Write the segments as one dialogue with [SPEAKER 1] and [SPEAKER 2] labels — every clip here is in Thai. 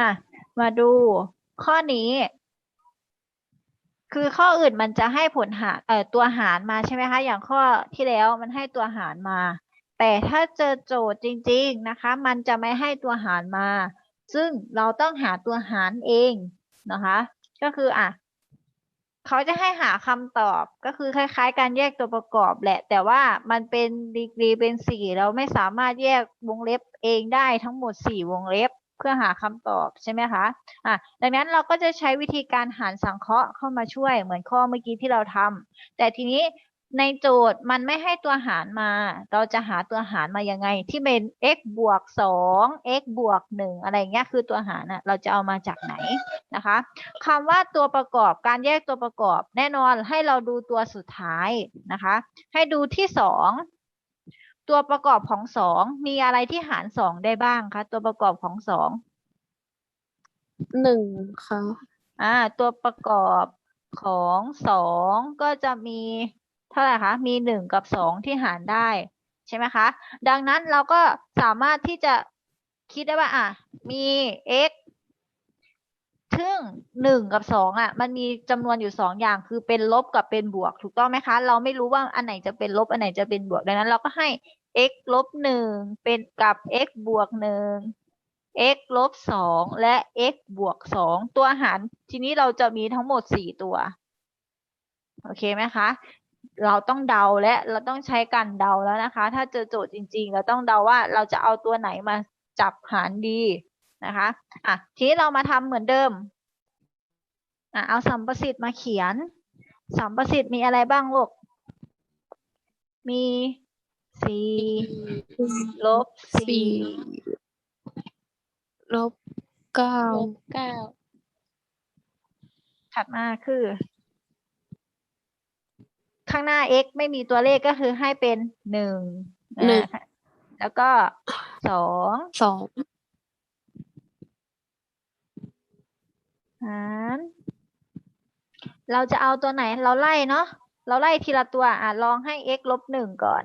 [SPEAKER 1] อะ มาดูข้อนี้ คือข้ออื่นมันจะให้ผลหารเอ่อตัวหารมาใช่ไหมคะ อย่างข้อที่แล้วมันให้ตัวหารมา แต่ถ้าเจอโจทย์จริง ๆนะคะ มันจะไม่ให้ตัวหารมา ซึ่งเราต้องหาตัวหารเองนะคะ ก็คืออะเขาจะให้หาคำตอบก็คือคล้าย ๆ การแยกตัวประกอบแหละ แต่ว่ามันเป็นดีกรีเป็นสี่เราไม่สามารถแยกวงเล็บเองได้ทั้งหมดสี่วงเล็บ เพื่อหาคำตอบใช่ไหมคะอะดังนั้นเราก็จะใช้วิธีการหารสังเคราะห์เข้ามาช่วยเหมือนข้อเมื่อกี้ที่เราทำแต่ทีนี้ในโจทย์มันไม่ให้ตัวหารมา เราจะหาตัวหารมายังไง ที่เป็น x บวกสอง x บวกหนึ่งอะไรเงี้ยคือตัวหารน่ะเราจะเอามาจากไหนนะคะคำว่าตัวประกอบการแยกตัวประกอบ แน่นอนให้เราดูตัวสุดท้ายนะคะ ให้ดูที่สอง ตัวประกอบของสองมีอะไรที่หารสองได้บ้างคะตัวประกอบของสอง
[SPEAKER 2] หนึ่งค่ะ
[SPEAKER 1] อ่า ตัวประกอบของสองก็จะมีเท่าไหร่คะมีหนึ่งกับสองที่หารได้ใช่ไหมคะ ดังนั้นเราก็สามารถที่จะคิดได้ว่าอะมี x ซึ่งหนึ่งกับสองอะ มันมีจำนวนอยู่สองอย่างคือเป็นลบกับเป็นบวก ถูกต้องไหมคะ เราไม่รู้ว่าอันไหนจะเป็นลบอันไหนจะเป็นบวก ดังนั้นเราก็ให้ x ลบหนึ่งเป็นกับ x บวกหนึ่ง x ลบสองและ x บวกสองตัวหาร ทีนี้เราจะมีทั้งหมดสี่ตัว โอเคไหมคะ เราต้องเดาและเราต้องใช้การเดาแล้วนะคะ ถ้าเจอโจทย์จริง ๆ เราต้องเดาว่าเราจะเอาตัวไหนมาจับหารดี นะคะอะทีนี้เรามาทำเหมือนเดิมอะเอาสัมประสิทธิ์มาเขียน สัมประสิทธิ์มีอะไรบ้างลูก มีสี่ลบสี่
[SPEAKER 2] สี่ลบเก้า
[SPEAKER 3] ลบเก้า
[SPEAKER 1] ถัดมาคือ ข้างหน้า x ไม่มีตัวเลขก็คือให้เป็นหนึ่ง
[SPEAKER 2] หนึ่ง
[SPEAKER 1] อ่าแล้วก็สอง
[SPEAKER 2] สอง
[SPEAKER 1] หารเราจะเอาตัวไหนเราไล่เนาะเราไล่ทีละตัวอะลองให้ x ลบหนึ่งก่อน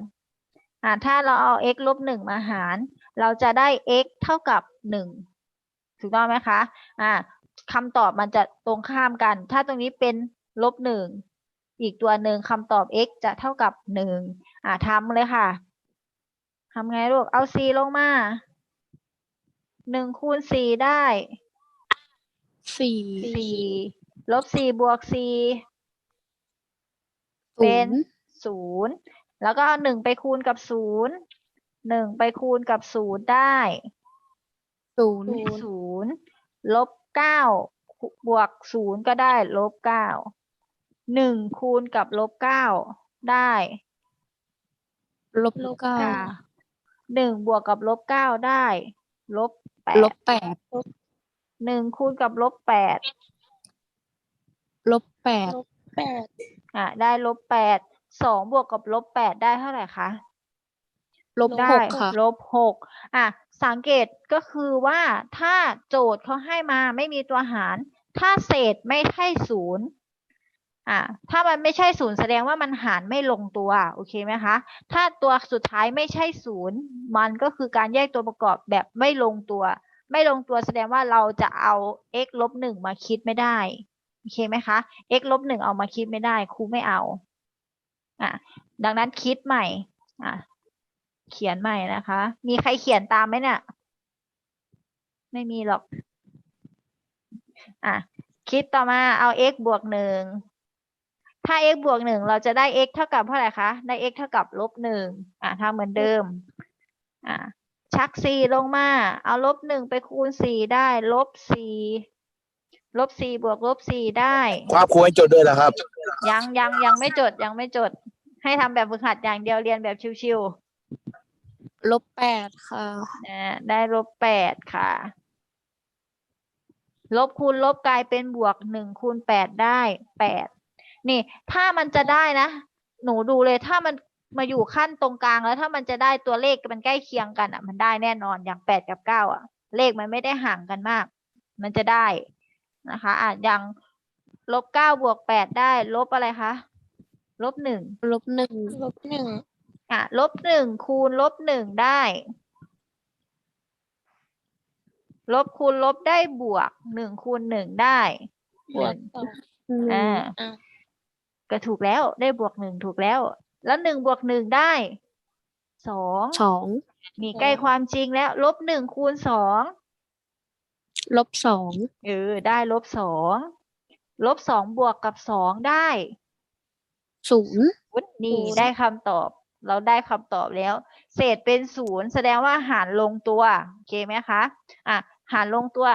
[SPEAKER 1] อะถ้าเราเอา x ลบหนึ่งมาหาร เราจะได้ x เท่ากับหนึ่งถูกต้องไหมคะอะคำตอบมันจะตรงข้ามกัน ถ้าตรงนี้เป็นลบหนึ่งอีกตัวหนึ่งคำตอบ x จะเท่ากับหนึ่งอะทำเลยค่ะทำไงลูกเอา c ลงมาหนึ่งคูณสี่ได้
[SPEAKER 2] สี่
[SPEAKER 1] สี่ลบสี่บวกสี่
[SPEAKER 2] ศู
[SPEAKER 1] เป็น
[SPEAKER 2] นย์
[SPEAKER 1] ศูนย์แล้วก็เอาหนึ่งไปคูณกับศูนย์หนึ่งไปคูณกับศูนย์ได้
[SPEAKER 2] ศูนย์
[SPEAKER 1] ศูนย์ลบเก้าบวกศูนย์ก็ได้ลบเก้าหนึ่งคูณกับลบเก้าได้
[SPEAKER 2] ลบเก้า
[SPEAKER 1] หนึ่งบวกกับลบเก้าได้ลบแป
[SPEAKER 2] ล
[SPEAKER 1] ด
[SPEAKER 2] บแปด
[SPEAKER 1] หนึ่งคูณกับลบแปด
[SPEAKER 2] ลบแปด
[SPEAKER 3] ลบแปด
[SPEAKER 1] อะได้ลบแปดสองบวกกับลบแปดได้เท่าไหร่คะ
[SPEAKER 2] ลบ
[SPEAKER 1] ได้
[SPEAKER 2] หกค่ะ
[SPEAKER 1] ลบหกอะสังเกตก็คือว่าถ้าโจทย์เขาให้มาไม่มีตัวหาร ถ้าเศษไม่ใช่ศูนย์อะถ้ามันไม่ใช่ศูนย์แสดงว่ามันหารไม่ลงตัวโอเคไหมคะ ถ้าตัวสุดท้ายไม่ใช่ศูนย์มันก็คือการแยกตัวประกอบแบบไม่ลงตัว ไม่ลงตัวแสดงว่าเราจะเอา x ลบหนึ่งมาคิดไม่ได้โอเคไหมคะ x ลบหนึ่งเอามาคิดไม่ได้ครูไม่เอาอะดังนั้นคิดใหม่อะเขียนใหม่นะคะ มีใครเขียนตามไหมเนี่ยไม่มีหรอกอะคิดต่อมาเอา x บวกหนึ่งถ้า x บวกหนึ่งเราจะได้ x เท่ากับเท่าไหร่คะ ได้ x เท่ากับลบหนึ่งอะทำเหมือนเดิม อะ ชักสี่ลงมา เอาลบหนึ่งไปคูณสี่ได้ ลบสี่ลบสี่บวกลบสี่ได้
[SPEAKER 4] ความครูให้จดด้วยเหรอครับ
[SPEAKER 1] ยังยังยังไม่จดยังไม่จด ให้ทำแบบฝึกหัดอย่างเดียวเรียนแบบชิวๆ
[SPEAKER 2] ลบแปดค่ะ
[SPEAKER 1] อ่าได้ลบแปดค่ะ ลบคูณลบกลายเป็นบวกหนึ่งคูณแปดได้แปดนี่ ถ้ามันจะได้นะ หนูดูเลยถ้ามัน มาอยู่ขั้นตรงกลางแล้วถ้ามันจะได้ตัวเลขมันใกล้เคียงกันอะ มันได้แน่นอนอย่างแปดกับเก้าอะ เลขมันไม่ได้ห่างกันมาก มันจะได้นะคะอะอย่างลบเก้าบวกแปดได้ ลบอะไรคะลบหนึ่ง
[SPEAKER 2] ลบหนึ่ง
[SPEAKER 3] ลบหนึ่ง
[SPEAKER 1] อะลบหนึ่งคูณลบหนึ่งได้ ลบคูณลบได้บวกหนึ่งคูณหนึ่งได้
[SPEAKER 3] บวกสอง
[SPEAKER 1] อ่า
[SPEAKER 3] อ่า
[SPEAKER 1] ก็ถูกแล้วได้บวกหนึ่งถูกแล้ว แล้วหนึ่งบวกหนึ่งได้สอง
[SPEAKER 2] สอง
[SPEAKER 1] นี่ใกล้ความจริงแล้วลบหนึ่งคูณสอง
[SPEAKER 2] ลบสอง
[SPEAKER 1] เออได้ลบสองลบสองบวกกับสองได้
[SPEAKER 2] ศูนย์
[SPEAKER 1] วุฒนี่ได้คำตอบ เราได้คำตอบแล้ว เศษเป็นศูนย์แสดงว่าหารลงตัวโอเคไหมคะอะหารลงตัว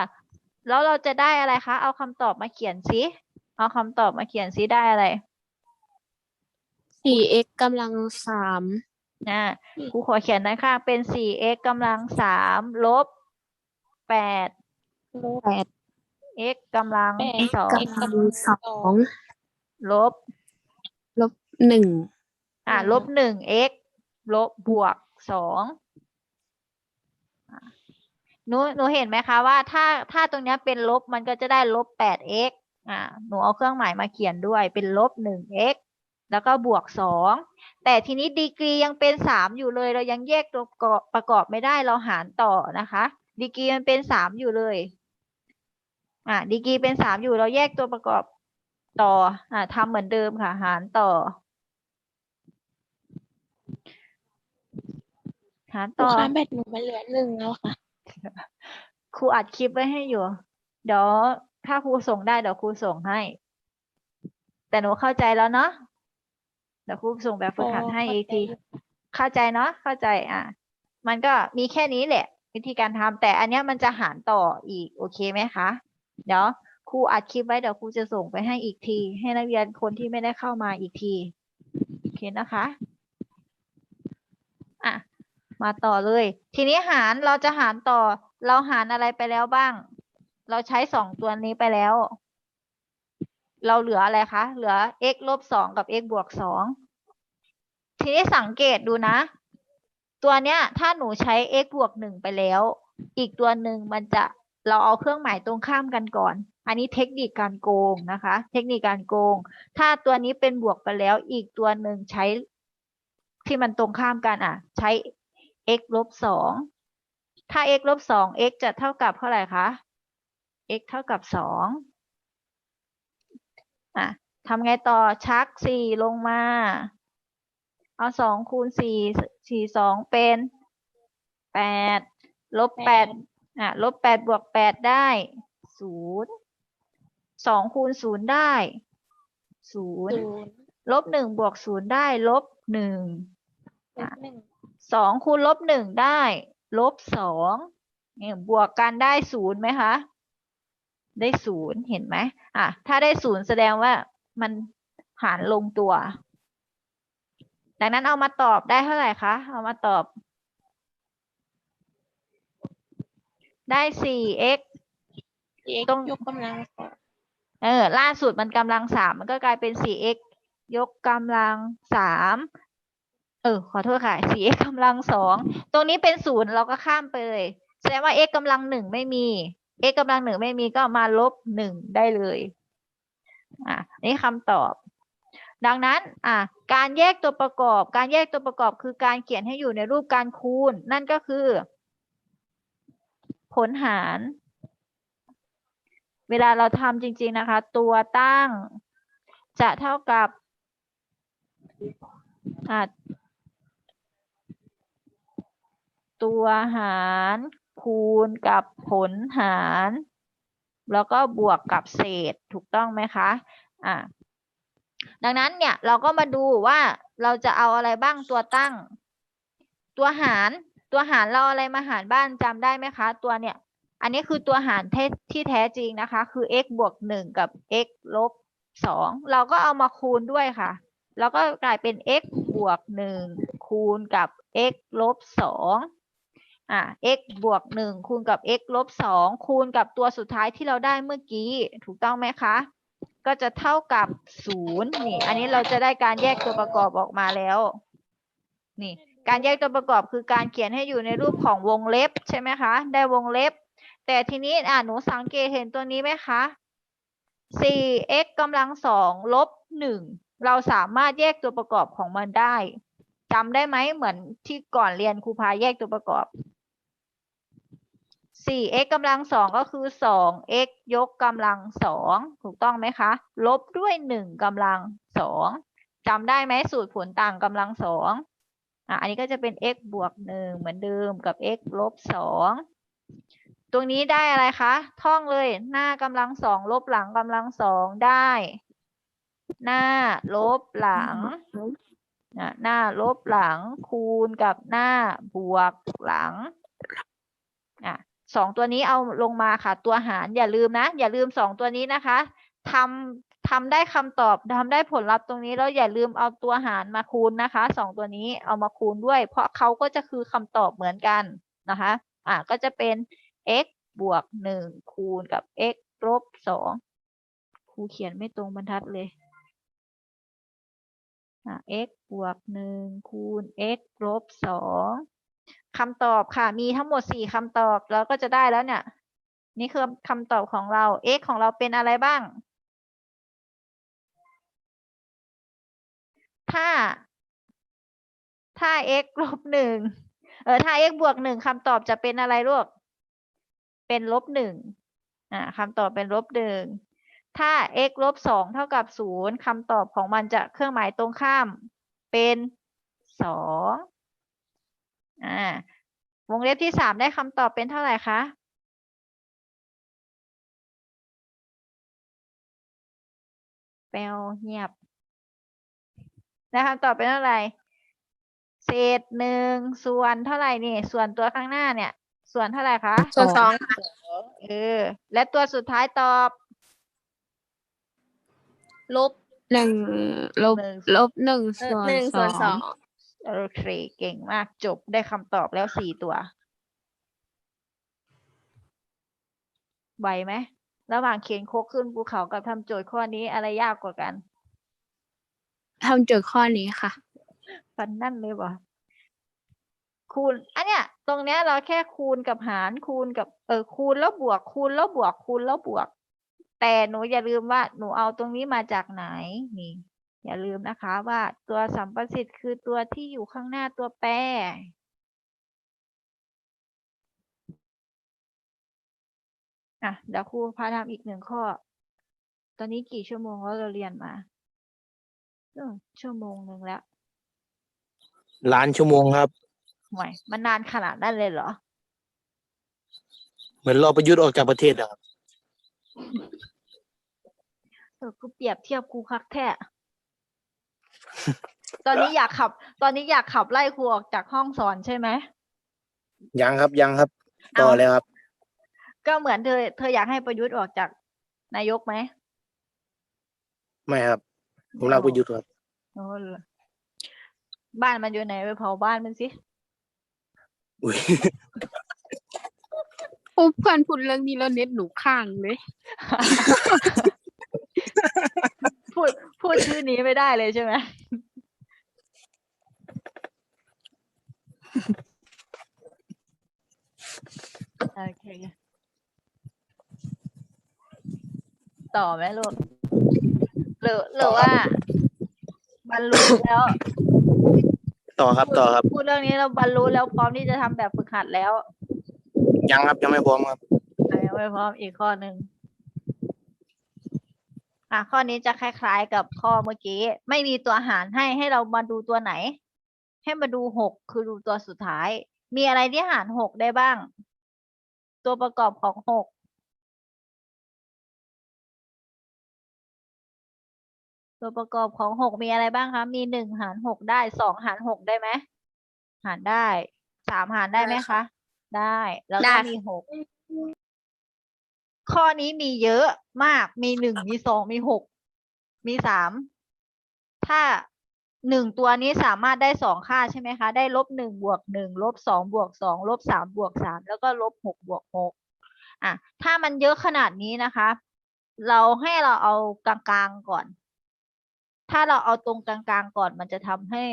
[SPEAKER 1] แล้วเราจะได้อะไรคะ เอาคำตอบมาเขียนสิเอาคำตอบมาเขียนสิได้อะไร
[SPEAKER 2] สี่ x กำลังสาม
[SPEAKER 1] นะครูขอเขียนด้านข้างเป็น 4x กำลังสามลบ8
[SPEAKER 3] ลบ
[SPEAKER 2] แปด
[SPEAKER 1] x กำลัง
[SPEAKER 3] แปด
[SPEAKER 1] สอง
[SPEAKER 2] กำลังสอง
[SPEAKER 1] ลบ
[SPEAKER 2] ลบหนึ่ง
[SPEAKER 1] อ่าลบหนึ่ง x ลบบวกสองอะหนูหนูเห็นไหมคะว่าถ้าถ้าตรงเนี้ยเป็นลบมันก็จะได้ลบ 8x อ่าหนูเอาเครื่องหมายมาเขียนด้วยเป็นลบ 1x แล้วก็บวกสองแต่ทีนี้ดีกรียังเป็นสามอยู่เลย เรายังแยกตัวประกอบประกอบไม่ได้เราหารต่อนะคะดีกรีมันเป็นสามอยู่เลยอ่าดีกรีเป็นสามอยู่เราแยกตัวประกอบต่ออ่าทำเหมือนเดิมค่ะ หารต่อ หาร
[SPEAKER 3] ลู
[SPEAKER 1] ต่
[SPEAKER 3] ก
[SPEAKER 1] อ
[SPEAKER 3] ค้าแบตหนูมันเหลือหนึ่งแล้วค่ะ
[SPEAKER 1] ครูอัดคลิปไว้ให้อยู่ เดี๋ยวถ้าครูส่งได้เดี๋ยวครูส่งให้ แต่หนูเข้าใจแล้วเนาะ เดี๋ยวครูส่งแบบฝึกหัดให้อีกที เข้าใจเนาะ เข้าใจอะ มันก็มีแค่นี้แหละ วิธีการทำแต่อันเนี้ยมันจะหารต่ออีก โอเคไหมคะ เดี๋ยวครูอัดคลิปไว้เดี๋ยวครูจะส่งไปให้อีกที ให้นักเรียนคนที่ไม่ได้เข้ามาอีกที โอเคนะคะ อะ มาต่อเลย ทีนี้หารเราจะหารต่อ เราหารอะไรไปแล้วบ้าง เราใช้สองตัวนี้ไปแล้ว เราเหลืออะไรคะ เหลือ x ลบสองกับ x บวกสองทีนี้สังเกตดูนะ ตัวเนี้ย ถ้าหนูใช้ x บวกหนึ่งไปแล้ว อีกตัวหนึ่งมันจะเราเอาเครื่องหมายตรงข้ามกันก่อน อันนี้เทคนิคการโกงนะคะ เทคนิคการโกง ถ้าตัวนี้เป็นบวกไปแล้ว อีกตัวหนึ่งใช้ ที่มันตรงข้ามกันอะ ใช้ x ลบสองถ้า x ลบสอง x จะเท่ากับเท่าไหร่คะ x เท่ากับสอง อะทำไงต่อชักสี่ลงมา เอาสองคูณสี่สี่สองเป็นแปดลบแปดอะลบแปดบวกแปดได้ศูนย์สองคูณศูนย์ได้ศูนย์
[SPEAKER 3] ศูนย์
[SPEAKER 1] ลบหนึ่งบวกศูนย์ได้ลบหนึ่ง
[SPEAKER 3] ลบหนึ่ง
[SPEAKER 1] สองคูณลบหนึ่งได้ ลบสองเนี่ยบวกกันได้ศูนย์ไหมคะ ได้ศูนย์เห็นไหมอะถ้าได้ศูนย์แสดงว่ามันหารลงตัว ดังนั้นเอามาตอบได้เท่าไหร่คะ เอามาตอบ ได้สี่ x
[SPEAKER 3] เอ็ก
[SPEAKER 1] ต้อง
[SPEAKER 3] ยกกำลังสอง
[SPEAKER 1] เออ ล่าสุดมันกำลังสามมันก็กลายเป็น 4x ยกกำลังสามเออ ขอโทษค่ะ 4x กำลังสอง ตรงนี้เป็นศูนย์เราก็ข้ามไปเลย แสดงว่า x กำลังหนึ่งไม่มี x กำลังหนึ่งไม่มีก็มาลบหนึ่งได้เลยอะนี่คำตอบ ดังนั้นอะการแยกตัวประกอบ การแยกตัวประกอบคือการเขียนให้อยู่ในรูปการคูณ นั่นก็คือ ผลหาร เวลาเราทำจริง ๆ นะคะ ตัวตั้งจะเท่ากับตัวหาร คูณกับผลหาร แล้วก็บวกกับเศษถูกต้องไหมคะอะดังนั้นเนี่ยเราก็มาดูว่าเราจะเอาอะไรบ้างตัวตั้ง ตัวหารตัวหารเราอะไรมาหารบ้านจำได้ไหมคะ ตัวเนี่ย อันนี้คือตัวหารทที่แท้จริงนะคะ คือ x บวกหนึ่งกับ x ลบสองเราก็เอามาคูณด้วยค่ะ แล้วก็กลายเป็น x บวกหนึ่งคูณกับ x ลบส อะ x บวกหนึ่งคูณกับ x ลบสองคูณกับตัวสุดท้ายที่เราได้เมื่อกี้ ถูกต้องไหมคะ ก็จะเท่ากับศูนย์นี่ อันนี้เราจะได้การแยกตัวประกอบออกมาแล้ว นี่ การแยกตัวประกอบคือการเขียนให้อยู่ในรูปของวงเล็บใช่ไหมคะ ได้วงเล็บ แต่ทีนี้อ่าหนูสังเกตเห็นตัวนี้ไหมคะ 4x กำลังสองลบหนึ่งเราสามารถแยกตัวประกอบของมันได้จำได้ไหมเหมือนที่ก่อนเรียนครูพาแยกตัวประกอบ สี่ x กำลังสองก็คือสอง x ยกกำลังสองถูกต้องไหมคะ ลบด้วยหนึ่งกำลังสองจำได้ไหมสูตรผลต่างกำลังสองอะอันนี้ก็จะเป็น x บวกหนึ่งเหมือนเดิมกับ x ลบสองตรงนี้ได้อะไรคะ ท่องเลยหน้ากำลังสองลบหลังกำลังสองได้ หน้าลบหลังหน้าลบหลังคูณกับหน้าบวกหลัง สองตัวนี้เอาลงมาค่ะ ตัวหารอย่าลืมนะ อย่าลืมสองตัวนี้นะคะทำทำได้คำตอบทำได้ผลลัพธ์ตรงนี้แล้วอย่าลืมเอาตัวหารมาคูณนะคะสองตัวนี้เอามาคูณด้วย เพราะเขาก็จะคือคำตอบเหมือนกันนะคะอะก็จะเป็น x บวกหนึ่งคูณกับ x ลบสองครูเขียนไม่ตรงบรรทัดเลยอะ x บวกหนึ่งคูณ x ลบสอง คำตอบค่ะ มีทั้งหมดสี่คำตอบเราก็จะได้แล้วเนี่ย นี่คือคำตอบของเรา x ของเราเป็นอะไรบ้าง ถ้า ถ้า x ลบหนึ่งเออถ้า x บวกหนึ่งคำตอบจะเป็นอะไรลูก เป็นลบหนึ่งอ่าคำตอบเป็นลบหนึ่งถ้า x ลบสองเท่ากับศูนย์คำตอบของมันจะเครื่องหมายตรงข้าม เป็นสอง อ่าวงเล็บที่สามได้คำตอบเป็นเท่าไหร่คะแปลวเงียบได้คำตอบเป็นเท่าไหร่ เศษหนึ่งส่วนเท่าไหร่นี่ ส่วนตัวข้างหน้าเนี่ย ส่วนเท่าไหร่คะ
[SPEAKER 2] ส่วนสอง
[SPEAKER 1] เออ และตัวสุดท้ายตอบ
[SPEAKER 3] ลบ
[SPEAKER 2] หนึ่งลบ
[SPEAKER 1] หนึ่ง
[SPEAKER 2] ลบหนึ่ง
[SPEAKER 3] เอ่อ
[SPEAKER 2] ส่วน
[SPEAKER 3] หนึ่ง
[SPEAKER 2] ส
[SPEAKER 3] ส่
[SPEAKER 2] อ
[SPEAKER 3] วนสองง
[SPEAKER 1] โอเค เก่งมากจบได้คำตอบแล้วสี่ตัวไหวไหมระหว่างเขียนโคกขึ้นภูเขากับทำโจทย์ข้อนี้อะไรยากกว่ากัน
[SPEAKER 2] ทำโจทย์ข้อนี้ค่ะ
[SPEAKER 1] ฟันนั่นเลยบ่คูณอันเนี้ย ตรงเนี้ยเราแค่คูณกับหารคูณกับเออคูณแล้วบวก คูณแล้วบวกคูณแล้วบวก แต่หนูอย่าลืมว่าหนูเอาตรงนี้มาจากไหนนี่ อย่าลืมนะคะว่าตัวสัมประสิทธิ์คือตัวที่อยู่ข้างหน้าตัวแปร อะเดี๋ยวครูพาทำอีกหนึ่งข้อ ตอนนี้กี่ชั่วโมงแล้วเราเรียนมาเออชั่วโมงหนึ่งแล้ว
[SPEAKER 4] ล้านชั่วโมงครับ
[SPEAKER 1] ห่วยมันนานขนาดนั้นเลยเหรอ
[SPEAKER 4] เหมือนรอประยุทธ์ออกจากประเทศอะครับ
[SPEAKER 1] เออกูเปรียบเทียบครูคักแท้ ตอนนี้อยากขับ ตอนนี้อยากขับไล่ครูออกจากห้องสอนใช่ไหม
[SPEAKER 4] ยังครับยังครับต่อ
[SPEAKER 1] เอา
[SPEAKER 4] เลยครับ
[SPEAKER 1] ก็เหมือนเธอ เธออยากให้ประยุทธ์ออกจากนายกไหม
[SPEAKER 4] ไม่ครับ ผมรักประยุทธ์ครับ
[SPEAKER 1] โอ้เหรอบ้านมันอยู่ไหนไปเผาบ้านมันสิ
[SPEAKER 4] อุ้ย
[SPEAKER 2] โอ้เพื่อนพูดเรื่องนี้แล้วเน็ตหนูข้างเลย
[SPEAKER 1] พูดพูดชื่อนี้ไม่ได้เลยใช่ไหมโอเคต่อไหมลูกหรือหรือว่าบรรลุแล้ว
[SPEAKER 4] ต่อครับต่อครับ
[SPEAKER 1] พูดเรื่องนี้เราบรรลุแล้วพร้อมที่จะทำแบบฝึกหัดแล้ว
[SPEAKER 4] ยังครับยังไม่พร้อมครับ
[SPEAKER 1] อะยังไม่พร้อมอีกข้อหนึ่ง อะข้อนี้จะคล้าย ๆ กับข้อเมื่อกี้ ไม่มีตัวหารให้ให้เรามาดูตัวไหน ให้มาดูหกคือดูตัวสุดท้าย มีอะไรที่หารหกได้บ้าง ตัวประกอบของหกตัวประกอบของหกมีอะไรบ้างคะ มีหนึ่งหารหกได้สองหารหกได้ไหมหารได้สามหารได้ไหม
[SPEAKER 3] ได้
[SPEAKER 1] คะ
[SPEAKER 3] ค่ะ
[SPEAKER 1] ได้แล้ว
[SPEAKER 3] ได้
[SPEAKER 1] ก็
[SPEAKER 3] ค่ะ
[SPEAKER 1] มีหก ข้อนี้มีเยอะมาก มีหนึ่ง มีสอง มีหก มีสาม ถ้าหนึ่งตัวนี้สามารถได้สองค่าใช่ไหมคะ ได้ลบหนึ่งบวกหนึ่งลบสองบวกสองลบสามบวกสามแล้วก็ลบหกบวกหกอะ ถ้ามันเยอะขนาดนี้นะคะ เราให้เราเอากลางๆก่อน ถ้าเราเอาตรงกลางๆก่อน มันจะทำให้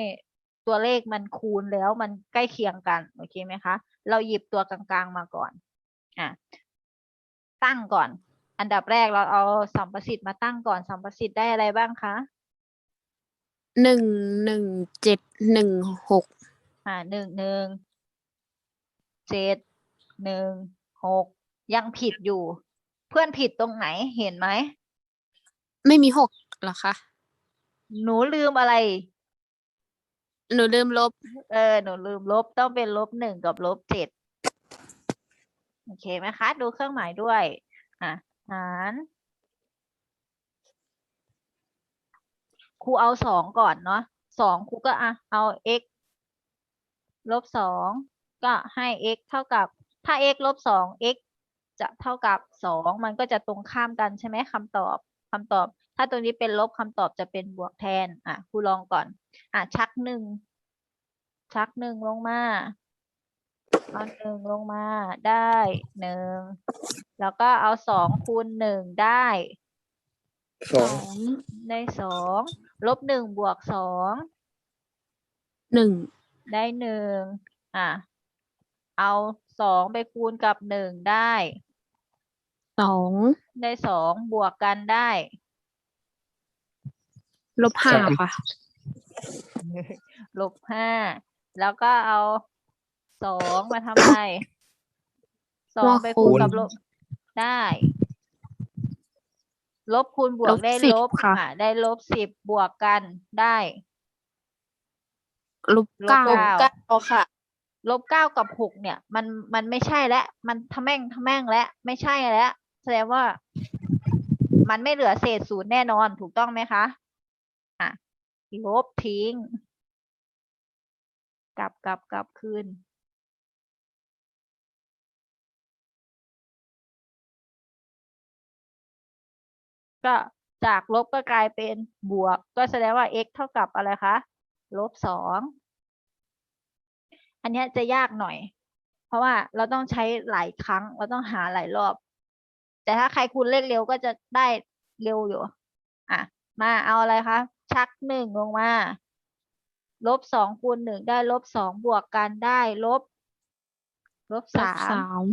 [SPEAKER 1] ตัวเลขมันคูณแล้วมันใกล้เคียงกัน โอเคไหมคะ เราหยิบตัวกลางๆมาก่อน อะ ตั้งก่อน อันดับแรกเราเอาสัมประสิทธิ์มาตั้งก่อนสัมประสิทธิ์ได้อะไรบ้างคะ
[SPEAKER 2] หนึ่งหนึ่งเจ็ดหนึ่งหก
[SPEAKER 1] อ่าหนึ่งหนึ่งเจ็ดหนึ่งหกยังผิดอยู่ เพื่อนผิดตรงไหนเห็นไหม
[SPEAKER 2] ไม่มีหกเหรอคะ
[SPEAKER 1] หนูลืมอะไร
[SPEAKER 2] หนูลืมลบ
[SPEAKER 1] เออหนูลืมลบต้องเป็นลบหนึ่งกับลบเจ็ด โอเคไหมคะ ดูเครื่องหมายด้วยอะหารครูเอาสองก่อนเนาะสองครูก็อะเอา x ลบสองก็ให้ x เท่ากับ ถ้า x ลบสอง x จะเท่ากับสองมันก็จะตรงข้ามกันใช่ไหมคำตอบคำตอบ ถ้าตัวนี้เป็นลบคำตอบจะเป็นบวกแทน อะครูลองก่อน อะชักหนึ่งชักหนึ่งลงมา เอาหนึ่งลงมาได้หนึ่งแล้วก็เอาสองคูณหนึ่งได้
[SPEAKER 4] สอง
[SPEAKER 1] ได้สองลบหนึ่งบวกสอง
[SPEAKER 2] หนึ่ง
[SPEAKER 1] ได้หนึ่งอะเอาสองไปคูณกับหนึ่งได้
[SPEAKER 2] สอง
[SPEAKER 1] ได้สองบวกกันได้
[SPEAKER 2] ลบห้าค่ะ
[SPEAKER 1] ลบห้าแล้วก็เอา สองมาทำอะไรสอง
[SPEAKER 2] มา
[SPEAKER 1] ไปคูณ
[SPEAKER 2] คูณ
[SPEAKER 1] กับลบได้ ลบคูณบว
[SPEAKER 2] ล
[SPEAKER 1] ก
[SPEAKER 2] บ
[SPEAKER 1] ได้
[SPEAKER 2] สิบ
[SPEAKER 1] ลบ
[SPEAKER 2] ค่ะ
[SPEAKER 1] อะ ได้ลบสิบบวกกันได้
[SPEAKER 2] ลบ
[SPEAKER 1] ลบ
[SPEAKER 2] เก้า
[SPEAKER 1] เก้า
[SPEAKER 3] เก้าค่ะ
[SPEAKER 1] ลบเก้ากับหกเนี่ย มันมันไม่ใช่แล้วมันทะแม่งทะแม่งแล้วไม่ใช่แล้วแสดงว่า มันไม่เหลือเศษศูนย์แน่นอนถูกต้องไหมคะอะลบทิ้ง กลับกลับกลับคืน ก็จากลบก็กลายเป็นบวก ก็แสดงว่า x เท่ากับอะไรคะลบสองอันเนี้ยจะยากหน่อย เพราะว่าเราต้องใช้หลายครั้ง เราต้องหาหลายรอบ แต่ถ้าใครคูณเลขเร็วก็จะได้เร็วอยู่ อะ มาเอาอะไรคะ ชักหนึ่งลงมา ลบสองคูณหนึ่งได้ลบสองบวกกันได้ลบ ลบ
[SPEAKER 2] ลบ
[SPEAKER 1] สาม
[SPEAKER 2] สาม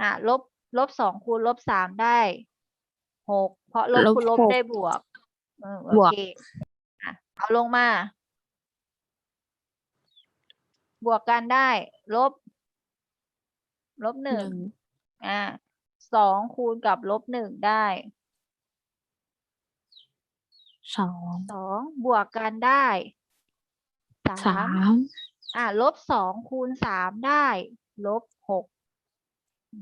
[SPEAKER 1] อะ ลบลบสองคูณลบสามได้หก เพราะลบ
[SPEAKER 2] ลบ
[SPEAKER 1] คูณลบ
[SPEAKER 2] หก
[SPEAKER 1] ได้บวกเออโอบ
[SPEAKER 2] วก
[SPEAKER 1] เคอะเอาลงมา บวกกันได้ ลบ ลบห
[SPEAKER 2] ห
[SPEAKER 1] นึ่ง
[SPEAKER 2] นึ่ง
[SPEAKER 1] อ่าสองคูณกับลบหนึ่งได้
[SPEAKER 2] สอง
[SPEAKER 1] สองบวกกันได้สา
[SPEAKER 2] สาม ม
[SPEAKER 1] อ่าลบสองคูณสามได้ ลบหก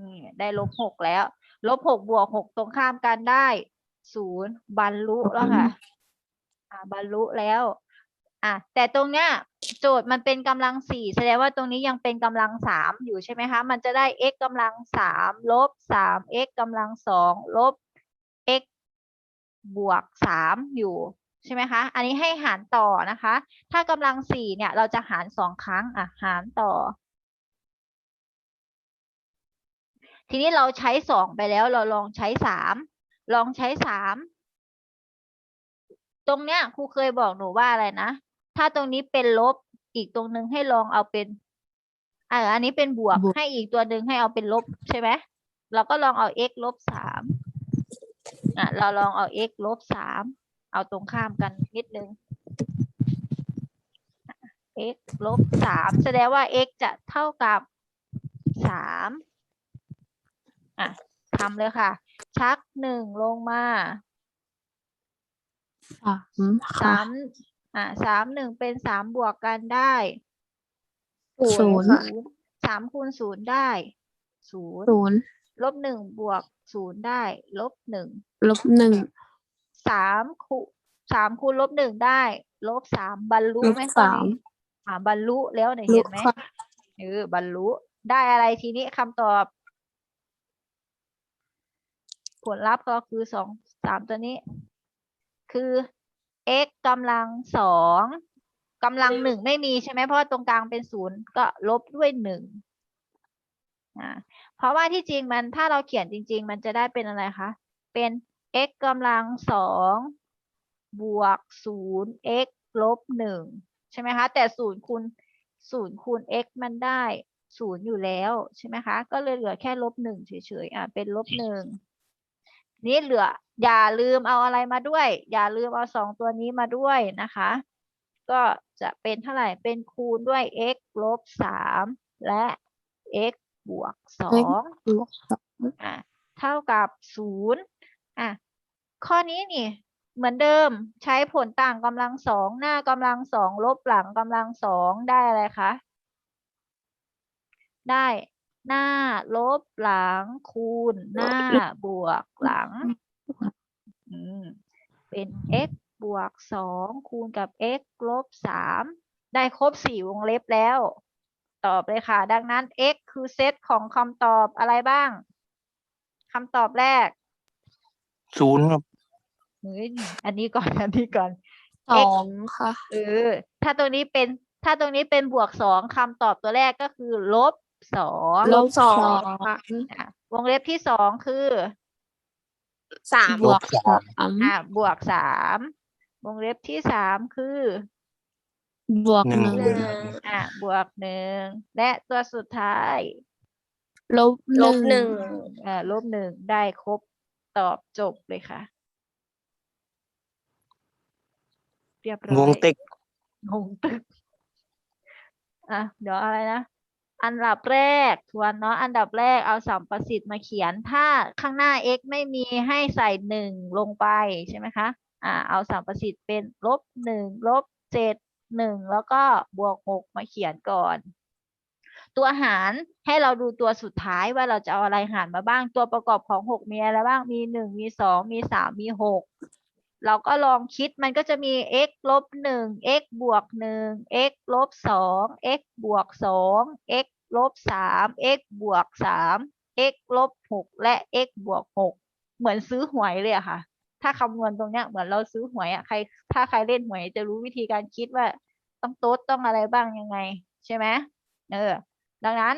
[SPEAKER 1] นี่ได้ลบหกแล้ว ลบหกบวกหกตรงข้ามกันได้ ศูนย์บรรลุแล้วค่ะอ่าบรรลุแล้ว อะแต่ตรงเนี้ย โจทย์มันเป็นกำลังสี่แสดงว่าตรงนี้ยังเป็นกำลังสามอยู่ใช่ไหมคะ มันจะได้ x กำลังสามลบสาม x กำลังสองลบ x บวกสามอยู่ใช่ไหมคะ อันนี้ให้หารต่อนะคะ ถ้ากำลังสี่เนี่ย เราจะหารสองครั้งอะหารต่อ ทีนี้เราใช้สองไปแล้วเราลองใช้สาม ลองใช้สามตรงเนี้ยครูเคยบอกหนูว่าอะไรนะ ถ้าตรงนี้เป็นลบอีกตรงนึงให้ลองเอาเป็นอ่าอันนี้เป็นบวก
[SPEAKER 2] บวก
[SPEAKER 1] ให้อีกตัวหนึ่งให้เอาเป็นลบใช่ไหมเราก็ลองเอา x ลบสามอะเราลองเอา x ลบสามเอาตรงข้ามกันนิดนึง x ลบสามแสดงว่า x จะเท่ากับสามอะ ทำเลยค่ะ ชักหนึ่งลงมา
[SPEAKER 2] สามค่ะ
[SPEAKER 1] สามอะสามหนึ่งเป็นสามบวกกันได้
[SPEAKER 2] ศูนย์
[SPEAKER 1] สามคูณศูนย์ได้ศูนย์
[SPEAKER 2] ศูนย์
[SPEAKER 1] ลบหนึ่งบวกศูนย์ได้ ลบหนึ่ง
[SPEAKER 2] ลบหนึ่ง
[SPEAKER 1] สามคูสามคูณลบหนึ่งได้ ลบสามบรรลุ
[SPEAKER 2] ลบ
[SPEAKER 1] ไหมข้อ
[SPEAKER 2] สาม
[SPEAKER 1] นี้อ่าบรรลุแล้วเนี่ย
[SPEAKER 2] ล
[SPEAKER 1] เห็
[SPEAKER 2] บ
[SPEAKER 1] นไหม
[SPEAKER 2] ค่ะ
[SPEAKER 1] เออบรรลุได้อะไรทีนี้คำตอบ ผลลัพธ์ก็คือสองสามตัวนี้ คือ x กำลังสองกำลังหนึ่งไม่มีใช่ไหมเพราะว่าตรงกลางเป็นศูนย์ก็ลบด้วยหนึ่งอ่าเพราะว่าที่จริงมันถ้าเราเขียนจริง ๆ มันจะได้เป็นอะไรคะเป็น x กำลังสองบวกศูนย์ x ลบหนึ่งใช่ไหมคะ แต่ศูนย์คูณศูนย์คูณ x มันได้ศูนย์อยู่แล้วใช่ไหมคะ ก็เลยเหลือแค่ลบหนึ่งเฉยๆอะเป็นลบหนึ่ง นี่เหลือ อย่าลืมเอาอะไรมาด้วย อย่าลืมเอาสองตัวนี้มาด้วยนะคะ ก็จะเป็นเท่าไหร่เป็นคูณด้วย x ลบสามและ x บวกสอ
[SPEAKER 2] x
[SPEAKER 1] ง
[SPEAKER 2] บวกสอง
[SPEAKER 1] อะเท่ากับศูนย์อะข้อนี้นี่เหมือนเดิมใช้ผลต่างกำลังสองหน้ากำลังสองลบหลังกำลังสองได้อะไรคะได้ หน้า ลบหลัง คูณ หน้า บวกหลังอืมเป็น x บวกสองคูณกับ x ลบสามได้ครบสี่วงเล็บแล้ว ตอบเลยค่ะ ดังนั้น x คือเซตของคำตอบอะไรบ้างคำตอบแรก
[SPEAKER 4] ศูนย์ครับ
[SPEAKER 1] เฮ้ยอันนี้ก่อนอันนี้ก่อน
[SPEAKER 2] สองค่ะ
[SPEAKER 1] เออ ถ้าตรงนี้เป็น ถ้าตรงนี้เป็นบวกสองคำตอบตัวแรกก็คือ ลบ สอง
[SPEAKER 2] ลบสอง
[SPEAKER 3] ค่ะ
[SPEAKER 1] อะวงเล็บที่สองคือ
[SPEAKER 3] สาม
[SPEAKER 2] บวก
[SPEAKER 4] ลบสาม
[SPEAKER 2] สาม
[SPEAKER 1] อะบวกสามวงเล็บที่สามคือ
[SPEAKER 2] บวก
[SPEAKER 4] หนึ่ง
[SPEAKER 2] หนึ่ง
[SPEAKER 3] หนึ่ง
[SPEAKER 1] อะบวกหนึ่งและตัวสุดท้าย
[SPEAKER 2] ลบ
[SPEAKER 3] ลบหนึ่ง
[SPEAKER 1] เอ่อลบหนึ่งได้ครบตอบจบเลยค่ะ เรียบร้อย
[SPEAKER 4] งงเต็ก
[SPEAKER 1] งงตึกอะเดี๋ยวอะไรนะ อันดับแรกทวนเนาะอันดับแรกเอาสัมประสิทธิ์มาเขียน ถ้าข้างหน้า x ไม่มีให้ใส่หนึ่งลงไปใช่ไหมคะอ่าเอาสัมประสิทธิ์เป็นลบหนึ่งลบเจ็ดหนึ่งแล้วก็บวกหกมาเขียนก่อน ตัวหารให้เราดูตัวสุดท้ายว่าเราจะเอาอะไรหารมาบ้างตัวประกอบของหกมีอะไรบ้างมีหนึ่งมีสองมีสามมีหก เราก็ลองคิดมันก็จะมี x ลบหนึ่ง x บวกหนึ่ง x ลบสอง x บวกสอง x ลบสาม x บวกสาม x ลบหกและ x บวกหกเหมือนซื้อหวยเลยอะค่ะ ถ้าคำนวณตรงเนี้ยเหมือนเราซื้อหวยอะใคร ถ้าใครเล่นหวยจะรู้วิธีการคิดว่าต้องโต๊ดต้องอะไรบ้างยังไง ใช่ไหมเออ ดังนั้น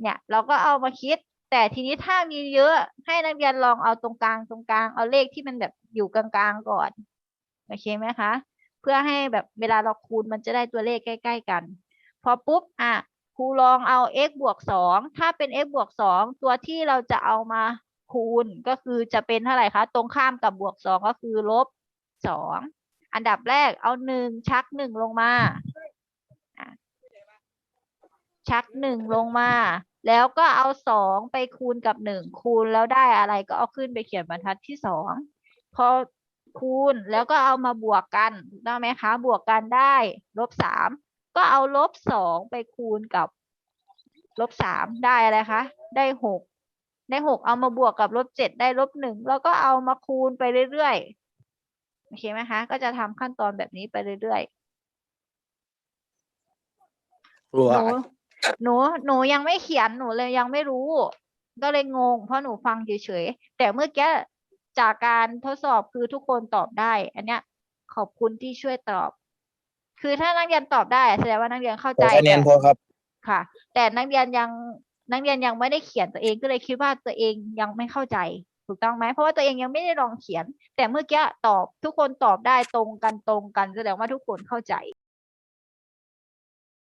[SPEAKER 1] เนี่ยเราก็เอามาคิด แต่ทีนี้ถ้ามีเยอะให้นักเรียนลองเอาตรงกลางตรงกลางเอาเลขที่มันแบบอยู่กลางๆก่อนโอเคไหมคะ เพื่อให้แบบเวลาเราคูณมันจะได้ตัวเลขใกล้ ๆ กัน พอปุ๊บอะครูลองเอา x บวกสองถ้าเป็น x บวกสองตัวที่เราจะเอามาคูณก็คือจะเป็นเท่าไหร่คะตรงข้ามกับบวกสองก็คือลบสองอันดับแรกเอาหนึ่งชักหนึ่งลงมา ชักหนึ่งลงมา แล้วก็เอาสองไปคูณกับหนึ่งคูณแล้วได้อะไรก็เอาขึ้นไปเขียนบรรทัดที่สองพอคูณแล้วก็เอามาบวกกันถูกต้องไหมคะ บวกกันได้ลบสามก็เอาลบสองไปคูณกับลบสามได้อะไรคะ ได้หกได้หกเอามาบวกกับลบเจ็ดได้ลบหนึ่งแล้วก็เอามาคูณไปเรื่อยๆโอเคไหมคะ ก็จะทำขั้นตอนแบบนี้ไปเรื่อยๆ
[SPEAKER 4] กลัว
[SPEAKER 1] หนูหนูหนูยังไม่เขียนหนูเลยยังไม่รู้ ก็เลยงง เพราะหนูฟังเฉยๆแต่เมื่อกี้จากการทดสอบคือทุกคนตอบได้ อันเนี้ย ขอบคุณที่ช่วยตอบ คือถ้านักเรียนตอบได้แสดงว่านักเรียนเข้า
[SPEAKER 4] ข
[SPEAKER 1] ใจ
[SPEAKER 4] อคะแนนพอครับ
[SPEAKER 1] ค่ะ แต่นักเรียนยังนักเรียนยังไม่ได้เขียนตัวเองก็เลยคิดว่าตัวเองยังไม่เข้าใจ ถูกต้องไหมเพราะว่าตัวเองยังไม่ได้ลองเขียน แต่เมื่อกี้ตอบทุกคนตอบได้ตรงกันตรงกันแสดงว่าทุกคนเข้าใจ